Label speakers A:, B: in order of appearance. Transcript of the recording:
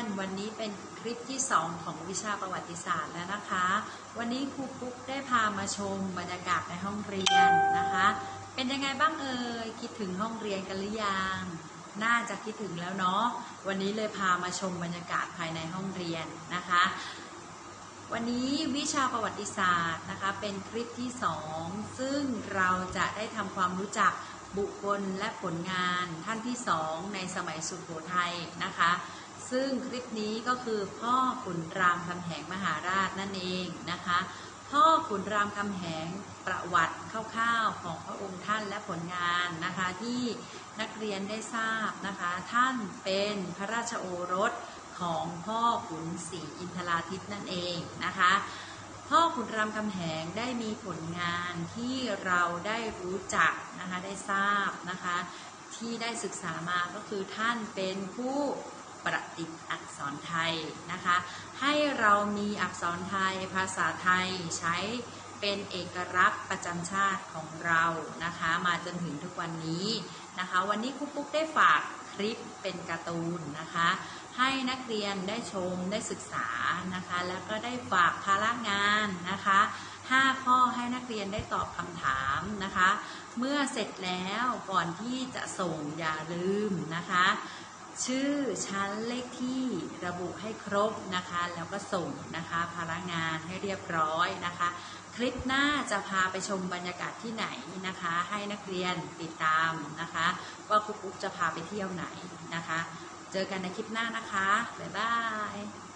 A: นวันนี้เป็นคลิปที่ 2 ของวิชาประวัติศาสตร์แล้วนะคะ วันนี้ครูปุ๊กได้พามาชมบรรยากาศในห้องเรียนนะคะ เป็นยังไงบ้างเอ่ยคิดถึงห้องเรียนกันหรือยัง น่าจะคิดถึงแล้วเนาะ วันนี้เลยพามาชมบรรยากาศภายในห้องเรียนนะคะ วันนี้วิชาประวัติศาสตร์นะคะ เป็นคลิปที่ 2 ซึ่งเราจะได้ทำความรู้จักบุคคลและผลงานท่านที่2ในสมัยสุโขทัยนะคะ ซึ่งคลิปนี้ก็คือพ่อขุนรามคำแหงมหาราชนั่นเองนะคะ พ่อขุนรามคำแหงประวัติคร่าวๆของพระองค์ท่านและผลงานนะคะที่นักเรียนได้ทราบนะคะ ท่านเป็นพระราชโอรสของพ่อขุนศรีอินทราทิตนั่นเองนะคะ พ่อขุนรามคำแหงได้มีผลงานที่เราได้รู้จักนะคะได้ทราบนะคะ ที่ได้ศึกษามาก็คือท่านเป็นผู้ ประดิษฐ์อักษรไทยนะคะ ให้เรามีอักษรไทยภาษาไทยใช้เป็นเอกลักษณ์ประจำชาติของเรานะคะ มาจนถึงทุกวันนี้นะคะ วันนี้ครูปุ๊กได้ฝากคลิปเป็นการ์ตูนนะคะ ให้นักเรียนได้ชมได้ศึกษานะคะ แล้วก็ได้ฝากภาระงานนะคะ5 ข้อให้นักเรียนได้ตอบคำถามนะคะ เมื่อเสร็จแล้วก่อนที่จะส่งอย่าลืมนะคะ ชื่อชั้นเลขที่ระบุให้ครบนะคะ แล้วก็ส่งนะคะพาระงานให้เรียบร้อยนะคะ คลิปหน้าจะพาไปชมบรรยากาศที่ไหนนะคะ ให้นักเรียนติดตามนะคะ ว่าครูปุ๊กจะพาไปเที่ยวไหนนะคะ เจอกันในคลิปหน้านะคะ บ๊ายบาย